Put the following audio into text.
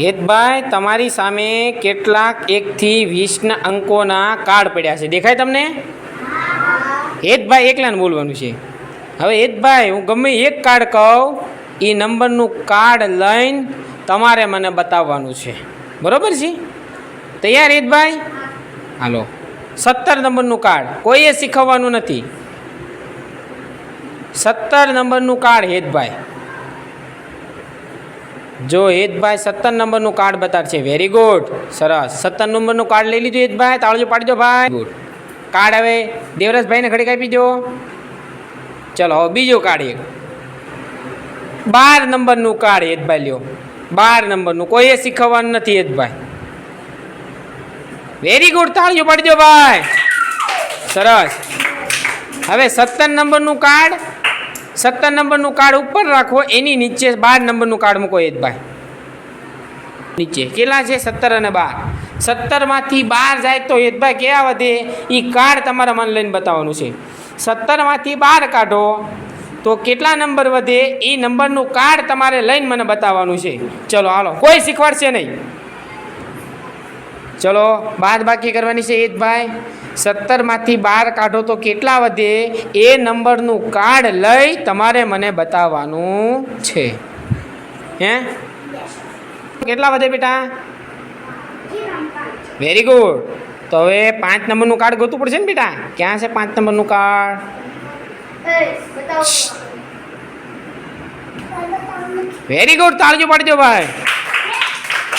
હેતભાઈ તમારી સામે કેટલાક એકથી વીસના અંકોના કાર્ડ પડ્યા છે. દેખાય તમને? હેતભાઈ એકલાને બોલવાનું છે. હવે હેતભાઈ હું ગમે એક કાર્ડ કહું એ નંબરનું કાર્ડ લઈને તમારે મને બતાવવાનું છે. બરાબર છે? તૈયાર હેતભાઈ હાલો. સત્તર નંબરનું કાર્ડ કોઈએ શીખવવાનું નથી. સત્તર નંબરનું કાર્ડ હેતભાઈ જો હેતભાઈ સત્તર નંબરનું કાર્ડ બતાડશે. વેરી ગુડ સરસ. સત્તર નંબરનું કાર્ડ લઈ લીધું હેતભાઈ. તાળજો પાડી દો ભાઈ. ગુડ કાર્ડ હવે દેવરાજભાઈને ઘડી કાપી દો. ચલો હવે બીજો કાર્ડ એક. બાર નંબરનું કાર્ડ હેતભાઈ લ્યો. બાર નંબરનું. કોઈએ શીખવવાનું નથી હેતભાઈ. વેરી ગુડ તાળીઓ પાડી દો ભાઈ. સરસ. હવે સત્તર નંબરનું કાર્ડ સત્તર નંબરનું કાર્ડ ઉપર રાખો, એની નીચે બાર નંબરનું કાર્ડ મૂકો હેતભાઈ નીચે. કેટલા છે? સત્તર અને બાર. સત્તરમાંથી બાર જાય તો હેતભાઈ ક્યાં વધે? એ કાર્ડ તમારા મન લઈને બતાવવાનું છે. સત્તરમાંથી બાર કાઢો તો કેટલા નંબર વધે? એ નંબરનું કાર્ડ તમારે લઈને મને બતાવવાનું છે. ચલો, હાલો. કોઈ શીખવાડશે નહીં. ચલો, બાદ બાકી કરવાની છે હેતભાઈ સત્તરમાંથી બાર કાઢો તો કેટલા વધે? એ નંબરનું કાર્ડ લઈ તમારે મને બતાવવાનું છે. હે? કેટલા વધે બેટા? વેરી ગુડ તો હવે પાંચ નંબરનું કાર્ડ ગોતવું પડશે ને બેટા? ક્યાં છે પાંચ નંબરનું કાર્ડ? વેરી ગુડ તાળજો પાડજો ભાઈ.